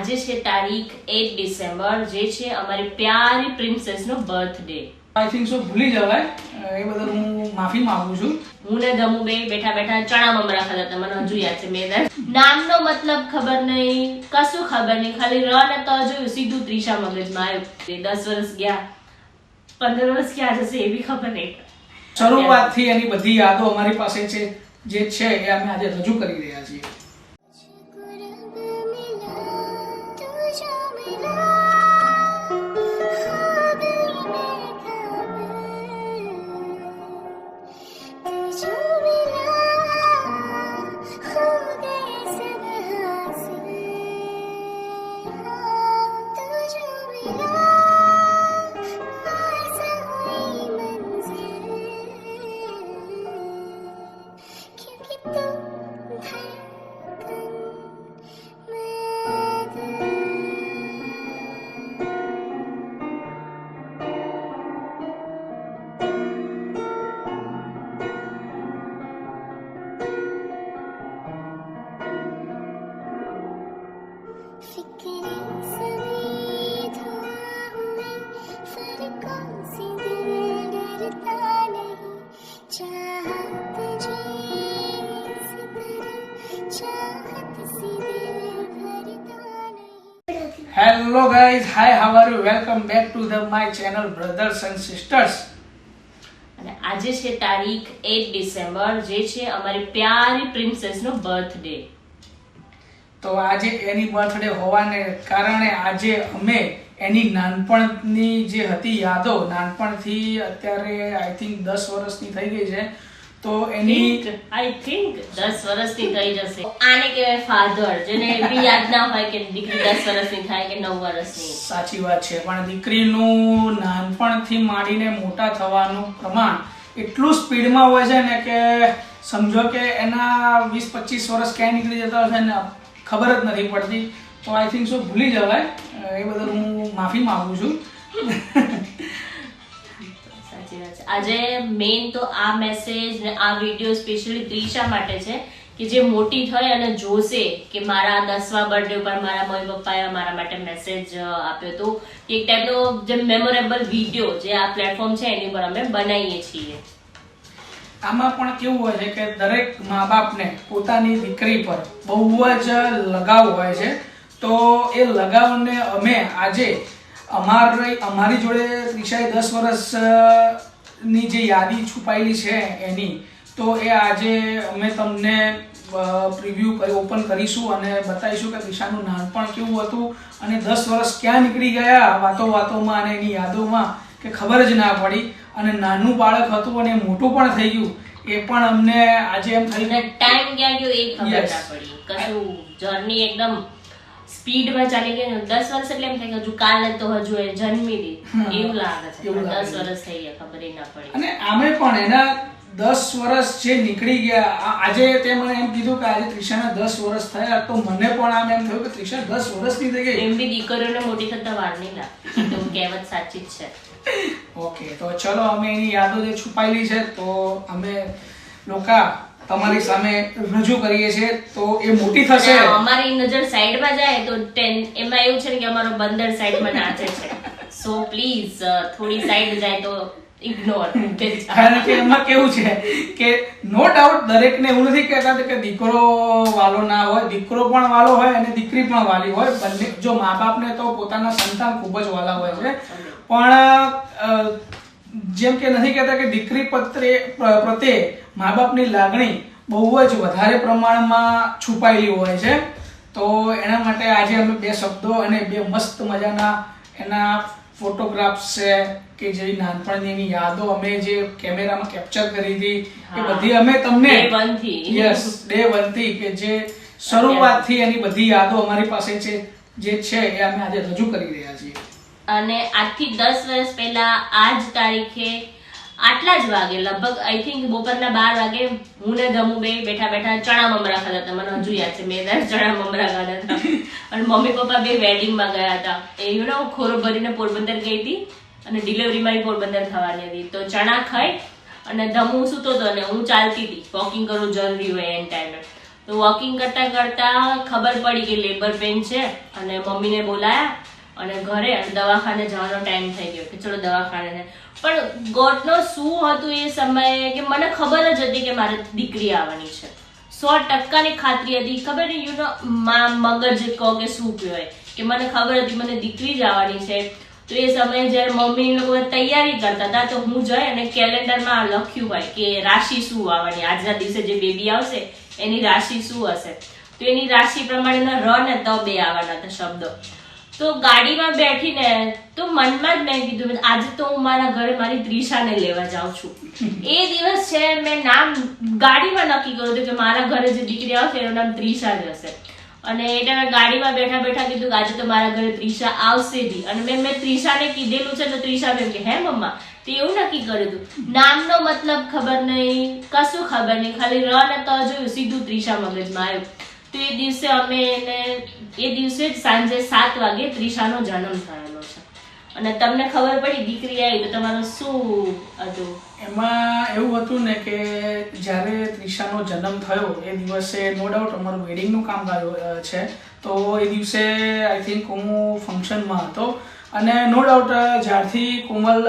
આજે છે તારીખ એક ડિસેમ્બર જે છે અમારી પ્યારી પ્રિન્સેસ નો બર્થડે. આઈ થિંક સો ભૂલી જવાય. એ બદલ હું માફી માંગુ છું. હું ને દમુ બે બેઠા બેઠા ચણા મમરા ખાતા હતા મને હજુ યાદ છે મેં નામનો મતલબ ખબર નહીં કશું ખબર નહીં ખાલી ર ને તો જોયું સીધું ત્રીસા મગજમાં આવ્યું. તે દસ વર્ષ ગયા પંદર વર્ષ ક્યાં જશે એ બી ખબર નહીં. શરૂઆતથી એની બધી યાદો અમારી પાસે છે જે છે એ અમે આજે રજૂ કરી રહ્યા છીએ. Hello guys hi how are you welcome back to the my channel brothers and sisters અને આજે છે તારીખ એટ ડિસેમ્બર જે છે અમારી પ્યારી પ્રિન્સેસ નો બર્થડે. તો આજે એની બર્થડે હોવાને કારણે આજે અમે એની નાનપણની જે હતી યાદો નાનપણથી અત્યારે આઈ થિંક દસ વર્ષની થઈ ગઈ છે. તો એની આઈ થિંક દસ વર્ષની થઈ જશે. આને કહેવાય ફાધર જેને એવી યાદ ના હોય કે દીકરી દસ વર્ષની થાય કે નવ વર્ષની. સાચી વાત છે પણ દીકરીનું નાનપણથી માંડીને મોટા થવાનું પ્રમાણ એટલું સ્પીડમાં હોય છે ને કે સમજો કે એના વીસ પચીસ વર્ષ ક્યાંય નીકળી જતા હશે ને ખબર જ નથી પડતી. તો આઈ થિંક સો ભૂલી જવાય. એ બદલ હું માફી માંગુ છું. આજે મેઇન તો આ મેસેજ ને આ વીડિયો સ્પેશિયલી ત્રિશા માટે છે કે જે મોટી થઈ અને જોશે કે મારા દસમા બર્થડે ઉપર મારા મમ્મી પપ્પાએ મારા માટે મેસેજ આપ્યો હતો. એક ટાઈપનો જે મેમોરેબલ વીડિયો જે આ પ્લેટફોર્મ છે એની ઉપર અમે બનાવીએ છીએ. આમાં પણ કેવું હોય છે કે દરેક મા બાપને પોતાની દીકરી પર બહુ જ લગાવ હોય છે. તો એ લગાવને અમે આજે અમારી અમારી જોડે ત્રિષાએ દસ વર્ષની જે યાદી છુપાયેલી છે એની તો એ આજે અમે તમને પ્રિવ્યૂ કરી ઓપન કરીશું અને બતાવીશું કે દિશાનું નાનપણ કેવું હતું અને દસ વર્ષ ક્યાં નીકળી ગયા વાતો વાતોમાં અને એની યાદોમાં કે ખબર જ ના પડી. અને નાનું બાળક હતું અને મોટું પણ થઈ ગયું એ પણ અમને આજે એમ થઈને ટાઈમ ગયા ગયો એ ખબર ના પડી. કશું જર્ની એકદમ સ્પીડમાં ચાલી ગઈ ને દસ વર્ષ એટલે એમ થાય કે હજુ કાલે તો હજુ એ જન્મી હતી એવું લાગે છે. દસ વર્ષ થઈ ગયા ખબર ના પડી. અને આમે પણ એના દસ વર્ષ જે નીકળી ગયા આજે તે મને એમ કીધું કે આજે ત્રિષાના દસ વર્ષ થયા તો મને પણ આમ એમ થયું કે ત્રિષા દસ વર્ષની થઈ ગઈ. એમ બી દીકરીઓને મોટી થતા વાર નહીં લાગતી. તો કહેવત સાચી જ છે. ઓકે તો ચલો અમે એની યાદો જે છુપાયેલી છે તો અમે લોકા તમારી સામે રજૂ કરીએ છીએ તો એ મોટી થશે. અમારી નજર સાઈડમાં જાય તો એમાં એવું છે કે અમારો બંદર સાઈડમાં નાચે છે. સો પ્લીઝ થોડી સાઈડ જાય તો ઇગ્નોર કારણ કે એમાં કેવું છે કે નો ડાઉટ દરેકને એવું નથી કહેતા કે દીકરો વાલો ના હોય દીકરો પણ વાલો હોય અને દીકરી પણ વાલી હોય. બંને જો મા બાપને તો પોતાના સંતાન ખૂબ જ વાલા હોય છે. પણ જેમ કે નથી કહેતા કે દીકરી પત્રે પ્રત્યે મા બાપની લાગણી બહુ જ વધારે પ્રમાણમાં છુપાયેલી હોય છે. તો એના માટે આજે અમે બે શબ્દો અને બે મસ્ત મજાના એના ફોટોગ્રાફ્સ છે કે જે નાનપણની એની યાદો અમે જે કેમેરામાં કેપ્ચર કરી હતી એ બધી અમે તમને. યસ ડે વનથી કે જે શરૂઆતથી એની બધી યાદો અમારી પાસે છે જે છે એ અમે આજે રજૂ કરી રહ્યા છીએ. અને આજથી દસ વર્ષ પહેલા આ જ તારીખે આટલા જ વાગે, લગભગ આઈ થિંક બપોરના બાર વાગે હું ને ગમુ બે બેઠા બેઠા ચણા મમરા ખાતા હતા. મને હજુ યાદ છે, મેં દસ ચણા મમરા ખાધા હતા. અને મમ્મી પપ્પા બે વેડિંગમાં ગયા હતા. એ યુ નો ખોરો ભરીને પોરબંદર ગઈ હતી અને ડિલિવરી પોરબંદર થવાની હતી. તો ચણા ખાઈ અને ધમુ સૂતો હતો અને હું ચાલતી હતી. વોકિંગ કરવું જરૂરી હોય એન ટાઈમે તો વોકિંગ કરતા કરતા ખબર પડી કે લેબર પેન છે અને મમ્મીને બોલાયા અને ઘરે દવાખાને જવાનો ટાઈમ થઈ ગયો કે ચલો દવાખાને પણ ગોડનો શું હતું એ સમયે કે મને ખબર જ હતી કે મારે દીકરી આવવાની છે. સો ટકાની ખાતરી હતી. ખબર નહીં યુ નો મગજ કહો કે શું કહેવાય? કે મને ખબર હતી, મને દીકરી જ આવવાની છે. તો એ સમયે જ્યારે મમ્મી લોકો તૈયારી કરતા હતા, તો હું જઈ અને કેલેન્ડરમાં લખ્યું હોય કે રાશિ શું આવવાની. આજના દિવસે જે બેબી આવશે, એની રાશિ શું હશે? તો એની રાશિ પ્રમાણેના ર ને ત બે આવવાના હતા શબ્દો. તો ગાડીમાં બેઠીને તો મનમાં જ મેં કીધું, આજે તો હું મારા ઘરે મારી ત્રિશાને લેવા જાઉં છું. એ દિવસ છે, મેં નામ ગાડીમાં નક્કી કર્યું હતું કે મારા ઘરે જે દીકરી આવશે, એનું નામ ત્રિશા જ હશે. અને એટલે મેં ગાડીમાં બેઠા બેઠા કીધું કે આજે તો મારા ઘરે ત્રિશા આવશે જ અને મેં મેં ત્રિષાને કીધેલું છે, તો ત્રિષા મેં કે, હે મમ્મા, તે એવું નક્કી કર્યું હતું. નામનો મતલબ ખબર નહીં, કશું ખબર નહીં, ખાલી ર ને ત જોયું, સીધું ત્રિષા મગજમાં આવ્યું. તો એ દિવસે અમે એને, એ દિવસે જ સાંજે સાત વાગે ત્રિષાનો જન્મ થયેલો છે. અને તમને ખબર પડી, દીકરી આવી તો તમારું શું હતું? એમાં એવું હતું ને કે જ્યારે ત્રિષાનો જન્મ થયો, એ દિવસે નો ડાઉટ અમારું વેડિંગનું કામ છે. તો એ દિવસે આઈ થિંક હું ફંક્શનમાં હતો. અને નો ડાઉટ જ્યારથી કોમલ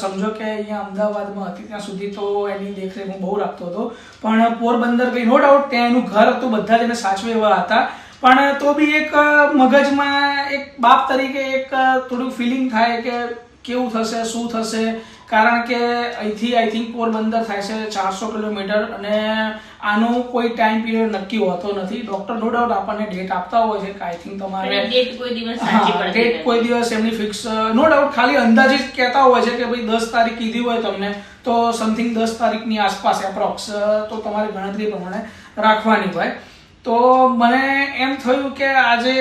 સમજો કે અહીંયા અમદાવાદમાં હતી, ત્યાં સુધી તો એની દેખરેખ હું બહુ રાખતો હતો. પણ પોરબંદર ગઈ નો ડાઉટ ત્યાં એનું ઘર હતું, બધા જ એને સાચવે એવા હતા. પણ તો બી એક મગજમાં એક બાપ તરીકે એક થોડું ફિલિંગ થાય કે કેવું થશે, શું થશે. કારણ કે અહીંથી આઈ થિંક પોરબંદર થાય છે ચારસો કિલોમીટર અને આનો કોઈ ટાઈમ પીરિયડ નક્કી હોતો નથી. ડોક્ટર નો ડાઉટ આપણને ડેટ આપતા હોય છે કે આઈ થિંક તમારે ડેટ કોઈ દિવસ નથી. કોઈ દિવસ એમની ફિક્સ નો ડાઉટ ખાલી અંદાજિત કહેતા હોય છે કે ભાઈ દસ તારીખ કીધી હોય તમને તો સમથિંગ દસ તારીખની આસપાસ એપ્રોક્સ તો તમારે ગણતરી પ્રમાણે રાખવાની હોય. તો મને એમ થયું કે આજે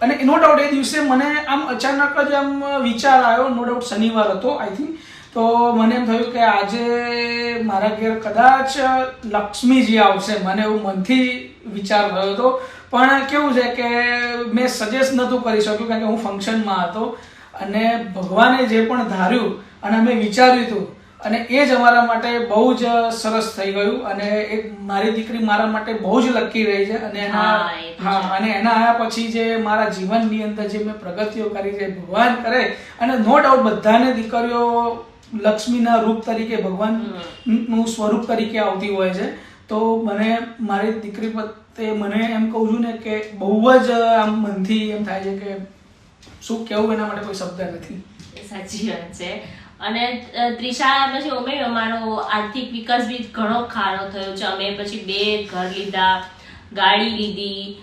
અને નો ડાઉટ એ દિવસે મને આમ અચાનક જ આમ વિચાર આવ્યો નો ડાઉટ શનિવાર હતો આઈ થિંક તો મને એમ થયું કે આજે મારા ઘેર કદાચ લક્ષ્મીજી આવશે. મને એવું મનથી વિચાર થયો હતો. પણ કેવું છે કે મેં સજેસ્ટ નહોતું કરી શક્યું કારણ કે હું ફંક્શનમાં હતો અને ભગવાને જે પણ ધાર્યું અને અમે વિચાર્યું હતું અને એ જ અમારા માટે બહુ જ સરસ થઈ ગયું અને એક મારી દીકરી મારા માટે બહુ જ લકી રહી છે અને એના હા, હા અને એના આયા પછી જે મારા જીવનની અંદર જે મેં પ્રગતિઓ કરી છે ભગવાન કરે અને નો ડાઉટ બધાને દીકરીઓ લક્ષ્મીના રૂપ તરીકે ભગવાનનું સ્વરૂપ તરીકે આવતી હોય છે. તો મને મારી દીકરી પ્રત્યે મને એમ કહું છું ને કે બહુ જ આમ મનથી એમ થાય છે કે શું કહેવું એના માટે કોઈ શબ્દ નથી. એ સાચી વાત છે. અને ત્રિશા પછી અમે અમારો આર્થિક વિકાસ બી ઘણો ખારો થયો છે. અમે પછી બે ઘર લીધા ગાડી લીધી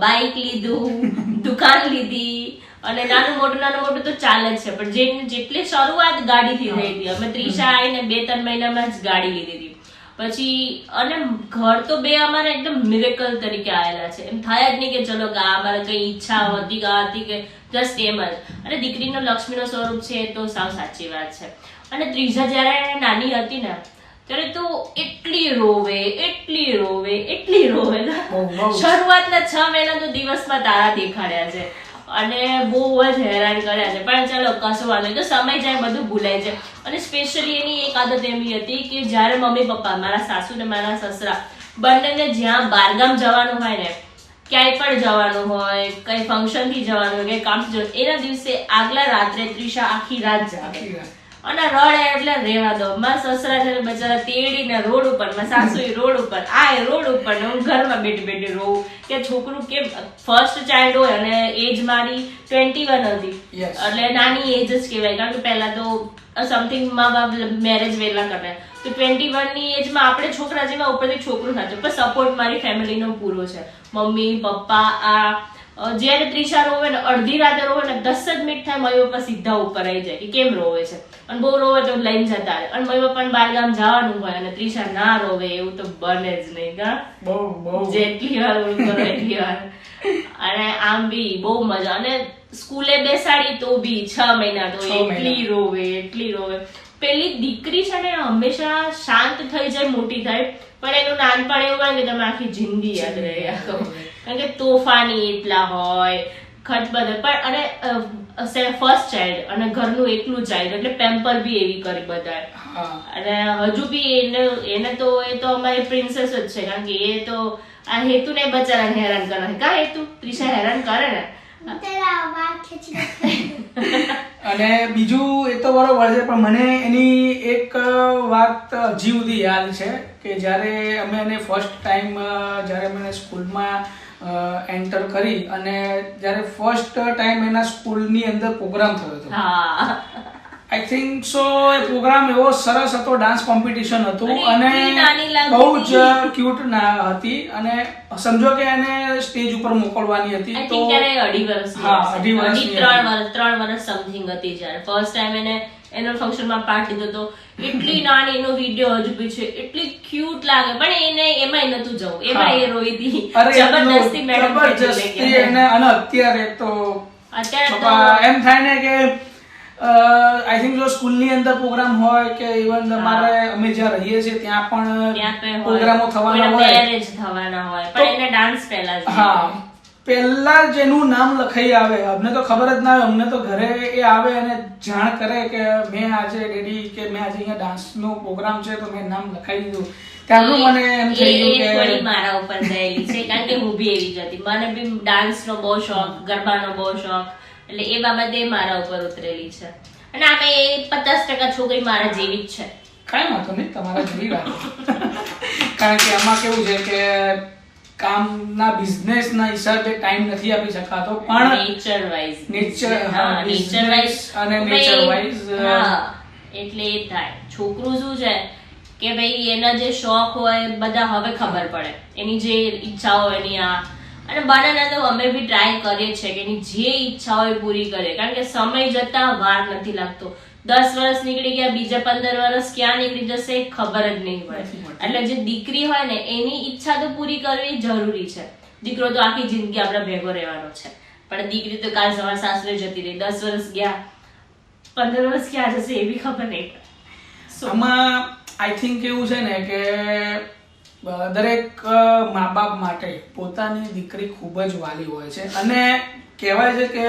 બાઇક લીધું દુકાન લીધી અને નાનું મોટું નાનું મોટું તો ચાલે જ છે. પણ જે જેટલી શરૂઆત ગાડીથી થઈ હતી અમે ત્રીસા આવીને બે ત્રણ મહિનામાં જ ગાડી લીધી હતી. પછી અને ઘર તો બે અમારે એકદમ મિરેકલ તરીકે આવેલા છે. એમ થાય જ નહીં કે ચલો ગા આ અમારે કઈ ઈચ્છા હતી ગા હતી કે જસ્ટ એમ જ. અને દીકરીનો લક્ષ્મીનો સ્વરૂપ છે તો સાવ સાચી વાત છે. અને ત્રીજા જ્યારે નાની હતી ને ત્યારે તો એટલી રોવે એટલી રોવે એટલી રોવે. શરૂઆતના છ મહિના તો દિવસમાં તારા દેખાડ્યા છે. અને બહુ જ હેરાન કર્યા છે પણ ચાલો, કશું નહીં. તો સમય જાય, બધું ભૂલાય છે અને સ્પેશિયલી એની એક આદત એવી હતી કે જ્યારે મમ્મી પપ્પા, મારા સાસુ ને મારા સસરા બંનેને જ્યાં બારગામ જવાનું હોય ને, ક્યાંય પણ જવાનું હોય, કઈ ફંક્શનથી જવાનું હોય કે કામ જવાનું એના દિવસે આગલા રાત્રે ત્રિશા આખી રાત જાગે. અને રડે એટલે રેવા દો. મારા સસરા છે બચારા તેડીને રોડ ઉપર મારા સાસુ રોડ ઉપર આ રોડ ઉપર ને હું ઘરમાં બેઠી બેઠી રોઉં કે છોકરું કેમ ફર્સ્ટ ચાઇલ્ડ હોય અને એજ મારી ટ્વેન્ટી વન હતી એટલે નાની એજ જ કહેવાય. કારણ કે પહેલા તો સમથિંગ મા બાપ મેરેજ વહેલા કરે તો ટ્વેન્ટી વનની એજમાં આપણે છોકરા જેવા ઉપરથી છોકરું થતું પણ સપોર્ટ મારી ફેમિલીનો પૂરો છે. મમ્મી પપ્પા આ જ્યારે ત્રિશા રોવે ને અડધી રાતે રોવે ને દસ જ મિનિટ થાય મમ્મી પપ્પા સીધા ઉપર આવી જાય કે કેમ રોવે છે? અને બહુ રોવે તો લઈને જતા રહે. અને મમ્મી પપ્પાને બારગામ જવાનું હોય અને ત્રિષા ના રોવે એવું તો બને જ નહીં કા? બહુ બહુ. જેટલી વાર ઓલું કરો એટલી વાર. અને આમ બી બહુ મજા. અને સ્કૂલે બેસાડી તો બી છ મહિના તો એટલી રોવે એટલી રોવે. પેલી દીકરી છે ને હંમેશા શાંત થઈ જાય મોટી થાય. પણ એનું નાનપણ એવું હોય કે તમે આખી જિંદગી યાદ રહે. કારણ કે તોફાની એટલા હોય ખર્ચ બધા પણ અને ફર્સ્ટ ચાઇલ્ડ અને ઘરનું એકલું ચાઇલ્ડ એટલે પેમ્પર બી એવી કરી બધા અને હજુ બી એને એને તો એ તો અમારી પ્રિન્સેસ જ છે કારણ કે એ તો આ હેતુ ને બચારાને હેરાન કરે કા હેતુ? ત્રિષા હેરાન કરે ને? અને બીજું એ તો બરોબર છે પણ મને એની એક વાત હજી સુધી યાદ છે કે જ્યારે અમે એને ફર્સ્ટ ટાઈમ જ્યારે મને સ્કૂલમાં એન્ટર કરી અને જ્યારે ફર્સ્ટ ટાઈમ એના સ્કૂલની અંદર પ્રોગ્રામ થયો હતો. આઈ થિંક સો એ પ્રોગ્રામ એવો સરસ હતો ડાન્સ કોમ્પિટિશન હતું અને બહુ જ ક્યુટ ના હતી અને સમજો કે એને સ્ટેજ ઉપર મોકલવાની હતી તો અઢી વર્ષ હા, અઢી વર્ષ ત્રણ. વર્ષ ત્રણ વર્ષ સમથિંગ હતી જ્યારે. ફર્સ્ટ ટાઈમ એને એનો ફંક્શનમાં પાર્ટ લીધો હતો એટલી નાની એનો વીડિયો હજુ છે એટલી ક્યુટ લાગે. પણ એને એમાંય નતું જવું. એમાં એ રોઈ હતી. જબરદસ્તી મેડમ જબરજસ્તી એને અને અત્યારે તો અત્યારે એમ થાય ને કે આઈ થિંક જો સ્કૂલની અંદર પ્રોગ્રામ હોય કે ઇવન તમારે અમે જ્યાં રહીએ છીએ ત્યાં પણ પ્રોગ્રામો થવાના હોય. થવાના હોય. પણ એને ડાન્સ પહેલા હા. પહેલા જેનું નામ લખાઈ આવે. અમને તો ખબર જ ના હોય. અમને તો ઘરે એ આવે અને જાણ કરે કે મેં આજે ડેડી કે મેં આજે અહીંયા ડાન્સનો પ્રોગ્રામ છે તો મેં નામ લખાઈ દીધું. ત્યારનું મને એમ થઈ ગયું કે મારા ઉપર થયેલી છે કારણ કે હું બી એવી જ હતી. મને બી ડાન્સનો બહુ શોખ ગરબાનો બહુ શોખ. એટલે એ બાબતે મારા ઉપર ઉતરેલી છે. અને આમે એ પચાસ ટકા છોકરી મારા જેવી જ છે. કાંઈ વાંધો નહીં તમારા જેવી વાત કારણ કે આમાં કેવું છે કે કામના બિઝનેસના હિસાબે ટાઈમ નથી આપી શકાતો પણ નેચર વાઇઝ નેચર હા, નેચર વાઇઝ અને નેચર વાઇઝ હા એટલે એ થાય. છોકરું શું છે કે ભાઈ એના જે શોખ હોય બધા હવે ખબર પડે. એની જે ઈચ્છાઓ એની આ. અને બનાના તો અમે બી ટ્રાય કરીએ છીએ કે એની જે ઈચ્છા હોય પૂરી કરે કારણ કે સમય જતા વાર નથી લાગતો. દસ વર્ષ નીકળી ગયા બીજા પંદર વર્ષ ક્યાં નીકળી જશે ખબર જ નહીં પડે. એટલે જે દીકરી હોય ને એની ઈચ્છા તો પૂરી કરવી જરૂરી છે. દીકરો તો આખી જિંદગી આપણે ભેગો રહેવાનો છે. પણ દીકરી તો કાલ સવાર સાસરે જતી રહી. દસ વર્ષ ગયા પંદર વર્ષ ક્યાં જશે એ બી ખબર નહીં પડે. આમાં આઈ થિંક એવું છે ને કે દરેક મા બાપ માટે પોતાની દીકરી ખૂબ જ વાલી હોય છે. અને કહેવાય છે કે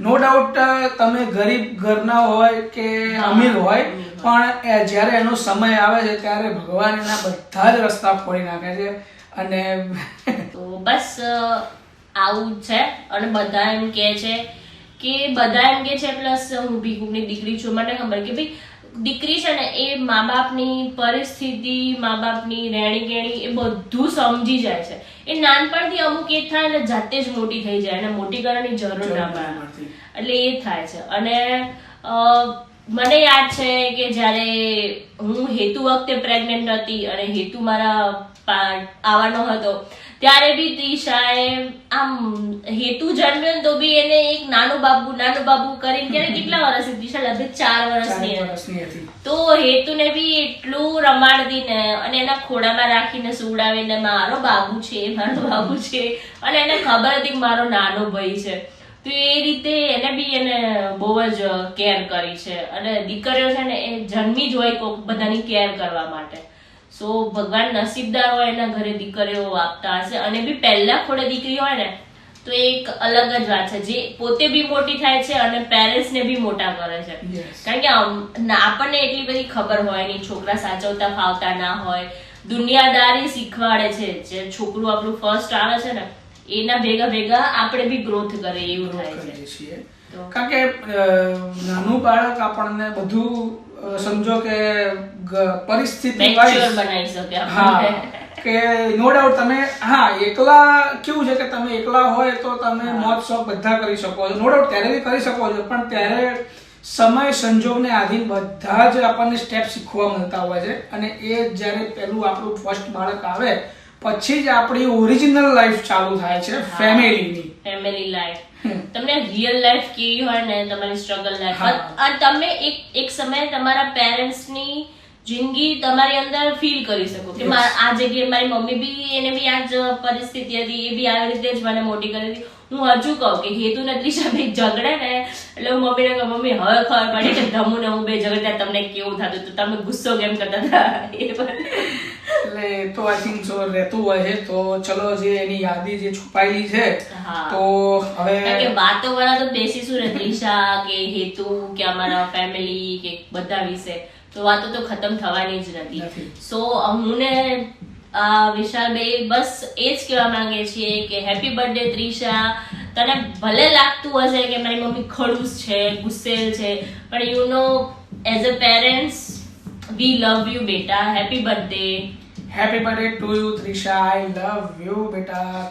નો ડાઉટ તમે ગરીબ ઘરના હોય કે અમીર હોય પણ જ્યારે એનો સમય આવે છે ત્યારે ભગવાન એના બધા જ રસ્તા ખોલી નાખે છે. અને તો બસ આવું જ છે. અને બધા એમ કહે છે કે બધા એમ કે છે પ્લસ હું ભીખુની દીકરી છું. મને ખબર કે ભાઈ દીકરી છે ને એ મા બાપની પરિસ્થિતિ મા બાપની રહેણી કેણી એ બધું સમજી જાય છે. એ નાનપણથી અમુક એ થાય ને જાતે જ મોટી થઈ જાય અને મોટી કરવાની જરૂર ના પડે. એટલે એ થાય છે. અને મને યાદ છે કે જ્યારે હું હેતુ વખતે પ્રેગ્નેન્ટ હતી અને હેતુ મારા આવવાનો હતો ત્યારે બી ત્રિશાએ આમ હેતુ જન્મ્યો તો બી એને એક નાનું બાબુ નાનું બાબુ કરીને ત્યારે કેટલા વર્ષની ત્રિશા લગભગ ચાર વર્ષની હતી. તો હેતુને બી એટલું રમાડતી ને અને એના ખોડામાં રાખીને સુવડાવીને મારો બાબુ છે મારો બાબુ છે અને એને ખબર હતી કે મારો નાનો ભાઈ છે. તો એ રીતે એને બી એને બહુ જ કેર કરી છે. અને દીકરીઓ છે ને એ જન્મી જ હોય કોક બધાની કેર કરવા માટે. સો ભગવાન નસીબદાર હોય એના ઘરે દીકરીઓ આપતા હશે અને બી પહેલા ખોડે દીકરી હોય ને તો એક અલગ જ વાત છે. જે પોતે બી મોટી થાય છે અને પેરેન્ટ્સને બી મોટા કરે છે. કારણ કે આપણને એટલી બધી ખબર હોય નહીં છોકરા સાચવતા ફાવતા ના હોય. દુનિયાદારી શીખવાડે છે. જે છોકરું આપણું ફર્સ્ટ આવે છે ને એના ભેગા ભેગા આપણે બી ગ્રોથ કરે એવું થાય છે. કારણ કે નાનું બાળક આપણને બધું સમજો કે પરિસ્થિતિ હા કે નો ડાઉટ તમે હા એકલા કેવું છે કે તમે એકલા હોય તો તમે મોત શોખ બધા કરી શકો છો. નો ડાઉટ ત્યારે બી કરી શકો છો પણ ત્યારે સમય સંજોગને આધીન બધા જ આપણને સ્ટેપ શીખવા મળતા હોય છે. અને એ જ્યારે પહેલું આપણું ફર્સ્ટ બાળક આવે પછી જ આપણી ઓરિજિનલ લાઈફ ચાલુ થાય છે ફેમિલીની ફેમિલી લાઈફ. તમને રિયલ લાઈફ કેવી હોય ને તમારી સ્ટ્રગલ લાઈફ તમે એક એક સમયે તમારા પેરેન્ટ્સની જિંદગી તમારી અંદર ફીલ કરી શકો. કે આ જગ્યાએ મારી મમ્મી બી એને બી આ જ પરિસ્થિતિ હતી એ બી આવી રીતે જ મને મોટી કરી હતી. હું હજુ કહું કે હેતુ ને ત્રિષા બે ઝઘડે ને એટલે હું મમ્મીને કહું મમ્મી હવે ખબર પડી કે ધમુ ને હું બે ઝઘડતા તમને કેવું થતું તો તમે ગુસ્સો કેમ કરતા હતા? એ બધું. એટલે તો આઈ થિંક જો રહેતું હોય છે તો ચલો જે એની યાદી જે છુપાયેલી છે તો હવે કે વાતો વાળા તો બેસીશું ને દિશા કે હેતુ કે અમારા ફેમિલી કે બધા વિશે? તો વાતો તો ખતમ થવાની જ નથી. સો હું ને વિશાલભાઈ બસ એ જ કહેવા માંગે છીએ કે હેપી બર્થડે ત્રિશા તને ભલે લાગતું હશે કે મારી મમ્મી ખડૂસ છે ગુસ્સેલ છે પણ you know as a parents we love you બેટા. Happy birthday happy birthday to you Trisha I love you બેટા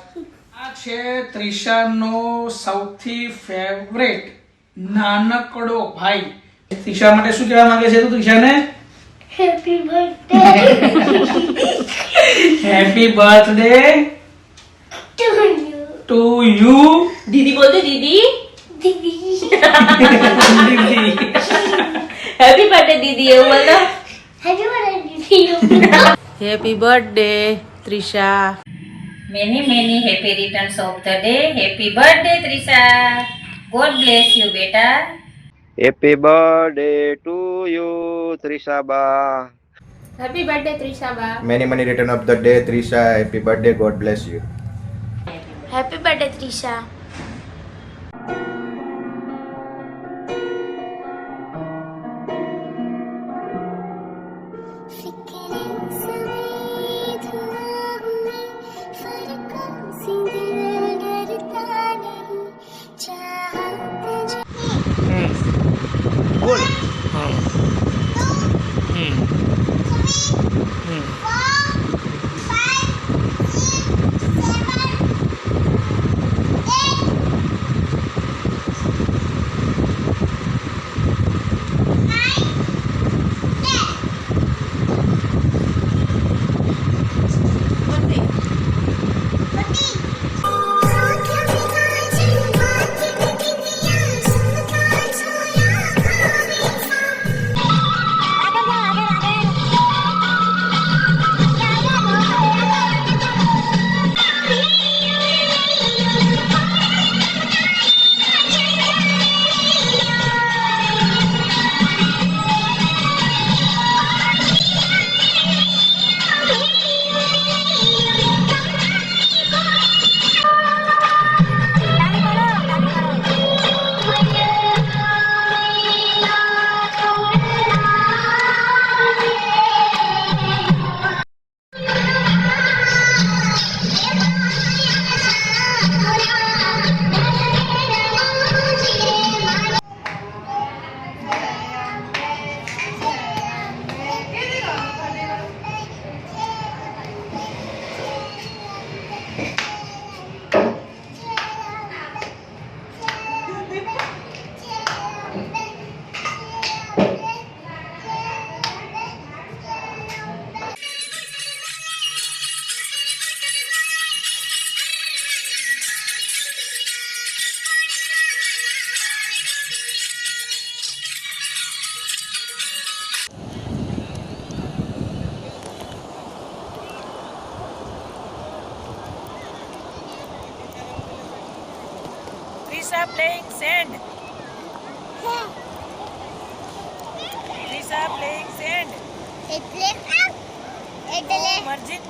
આ છે ત્રિશાનો સૌથી ફેવરેટ નાનકડો ભાઈ. ત્રિશા માટે શું કહેવા માંગે છે તું ત્રિશાને happy birthday happy birthday to you, to you દીદી બોલતી દીદી? દીદી. હેપી બર્થડે દીદી એવું બોલતો? Happy birthday Didi. Happy birthday Trisha Many, many happy returns of the day. Happy birthday, Trisha. God bless you, beta. Happy birthday to you ત્રિષાબા happy birthday ત્રિષાબા Many, many return of the day, Trisha. Happy birthday. God bless you. Happy Lisa playing sand. Lisa playing sand. Oh, Marjit